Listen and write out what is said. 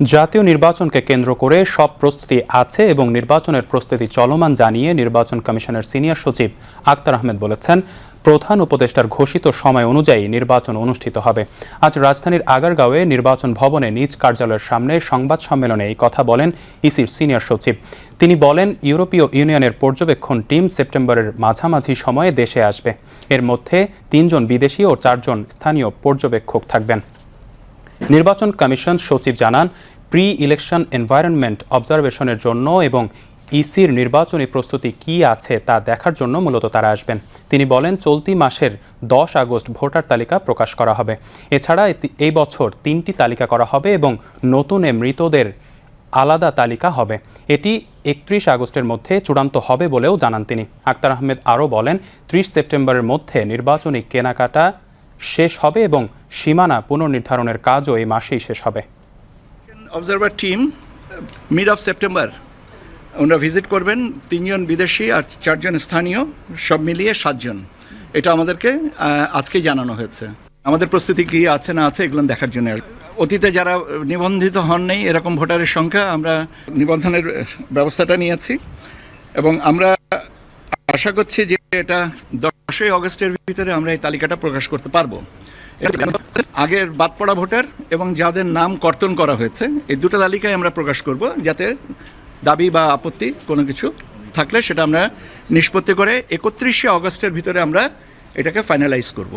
জাতীয় নির্বাচনকে কেন্দ্র করে সব প্রস্তুতি আছে এবং নির্বাচনের প্রস্তুতি চলমান জানিয়ে নির্বাচন কমিশনের সিনিয়র সচিব আক্তার আহমেদ বলেছেন, প্রধান উপদেষ্টার ঘোষিত সময় অনুযায়ী নির্বাচন অনুষ্ঠিত হবে। আজ রাজধানীর আগারগাঁওয়ে নির্বাচন ভবনে নিজ কার্যালয়ের সামনে সংবাদ সম্মেলনে এই কথা বলেন ইসির সিনিয়র সচিব। তিনি বলেন, ইউরোপীয় ইউনিয়নের পর্যবেক্ষণ টিম সেপ্টেম্বরের মাঝামাঝি সময়ে দেশে আসবে। এর মধ্যে তিনজন বিদেশি ও চারজন স্থানীয় পর্যবেক্ষক থাকবেন। নির্বাচন কমিশন সচিব জানান প্রি ইলেকশন এনভায়রনমেন্ট অবজারভেশনের জন্য এবং ইসির নির্বাচনী প্রস্তুতি কি আছে তা দেখার জন্য মূলত তারা আসবেন। তিনি বলেন, চলতি মাসের দশ আগস্ট ভোটার তালিকা প্রকাশ করা হবে। এছাড়া এই বছর তিনটি তালিকা করা হবে এবং নতুন এ মৃতদের আলাদা তালিকা হবে। এটি একত্রিশ আগস্টের মধ্যে চূড়ান্ত হবে বলেও জানান তিনি। আক্তার আহমেদ আরও বলেন, ত্রিশ সেপ্টেম্বরের মধ্যে নির্বাচনী কেনাকাটা শেষ হবে এবং সীমানা পুনর্নির্ধারণের কাজও এই মাসেই শেষ হবে। Observer team mid of September ওনারা ভিজিট করবেন। তিনজন বিদেশি আর চারজন স্থানীয়, সব মিলিয়ে সাতজন। এটা আমাদেরকে আজকেই জানানো হয়েছে। আমাদের প্রস্তুতি কী আছে না আছে এগুলো দেখার জন্য অতীতে যারা নিবন্ধিত হন নাই এরকম ভোটারের সংখ্যা, আমরা নিবন্ধনের ব্যবস্থাটা নিয়েছি। এবং আমরা আশা করছি যে এটা দশই অগস্টের ভিতরে আমরা এই তালিকাটা প্রকাশ করতে পারব। আগের বাদ পড়া ভোটার এবং যাদের নাম কর্তন করা হয়েছে, এই দুটো তালিকায় আমরা প্রকাশ করব যাতে দাবি বা আপত্তি কোনো কিছু থাকলে সেটা আমরা নিষ্পত্তি করে একত্রিশে অগস্টের ভিতরে আমরা এটাকে ফাইনালাইজ করব।